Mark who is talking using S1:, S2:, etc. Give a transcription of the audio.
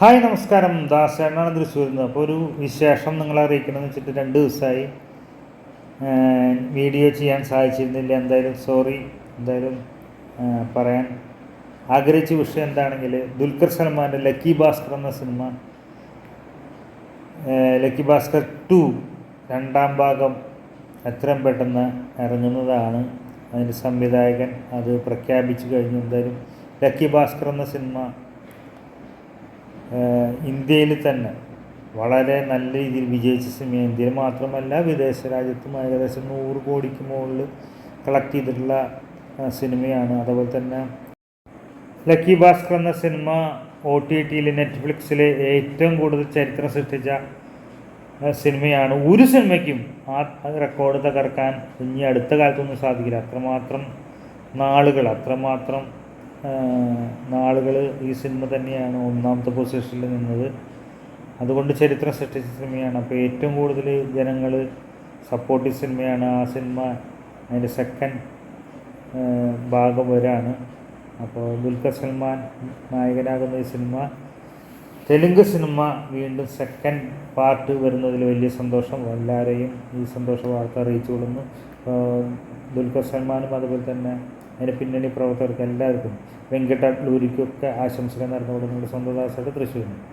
S1: Hi നമസ്കാരം. ദാസേണ്ണാണ് തൃശ്ശൂരിൽ നിന്ന് അപ്പോൾ ഒരു വിശേഷം നിങ്ങളെ അറിയിക്കണമെന്ന് വെച്ചിട്ട് രണ്ട് ദിവസമായി വീഡിയോ ചെയ്യാൻ സാധിച്ചിരുന്നില്ല. എന്തായാലും സോറി എന്തായാലും പറയാൻ ആഗ്രഹിച്ച വിഷയം എന്താണെങ്കിൽ ദുൽഖർ സൽമാന്റെ ലക്കി ഭാസ്കർ എന്ന സിനിമ ലക്കി ഭാസ്കർ ടു രണ്ടാം ഭാഗം എത്രയും പെട്ടെന്ന് ഇറങ്ങുന്നതാണ്. അതിന്റെ സംവിധായകൻ അത് പ്രഖ്യാപിച്ചു കഴിഞ്ഞു. എന്തായാലും ലക്കി ഭാസ്കർ എന്ന സിനിമ ഇന്ത്യയിൽ തന്നെ വളരെ നല്ല രീതിയിൽ വിജയിച്ച സിനിമ. ഇന്ത്യയിൽ മാത്രമല്ല വിദേശ രാജ്യത്തും ഏകദേശം നൂറ് കോടിക്ക് മുകളിൽ കളക്ട് ചെയ്തിട്ടുള്ള സിനിമയാണ്. അതുപോലെ തന്നെ ലക്കി ഭാസ്കർ എന്ന സിനിമ ഒ ടി ടിയിൽ നെറ്റ്ഫ്ലിക്സിൽ ഏറ്റവും കൂടുതൽ ചരിത്രം സൃഷ്ടിച്ച സിനിമയാണ്. ഒരു സിനിമയ്ക്കും ആ റെക്കോർഡ് തകർക്കാൻ ഇനി അടുത്ത കാലത്തൊന്നും സാധിക്കില്ല. അത്രമാത്രം നാളുകൾ അത്രമാത്രം നാളുകൾ ഈ സിനിമ തന്നെയാണ് ഒന്നാമത്തെ പൊസിഷനിൽ നിന്നത്. അതുകൊണ്ട് ചരിത്രം സൃഷ്ടിച്ച സിനിമയാണ്. അപ്പോൾ ഏറ്റവും കൂടുതൽ ജനങ്ങൾ സപ്പോർട്ട് ചെയ്ത സിനിമയാണ് ആ സിനിമ. അതിന്റെ സെക്കൻഡ് ഭാഗം വരാണ്. അപ്പോൾ ദുൽഖർ സൽമാൻ നായകനാകുന്ന ഈ സിനിമ തെലുങ്ക് സിനിമ വീണ്ടും സെക്കൻഡ് പാർട്ട് വരുന്നതിൽ വലിയ സന്തോഷം. എല്ലാവരെയും ഈ സന്തോഷ വാർത്ത അറിയിച്ചു കൊള്ളുന്നു. ദുൽഖർ സൽമാനും അതുപോലെ തന്നെ അതിന്റെ പിന്നണി പ്രവർത്തകർക്ക് എല്ലാവർക്കും വെങ്കട്ട ലൂരിക്കൊക്കെ ആശംസകൾ നേർന്നു കൊടുക്കുന്നത് സ്വന്തം ദാസയുടെ തൃശ്ശൂരിൽ നിന്ന്.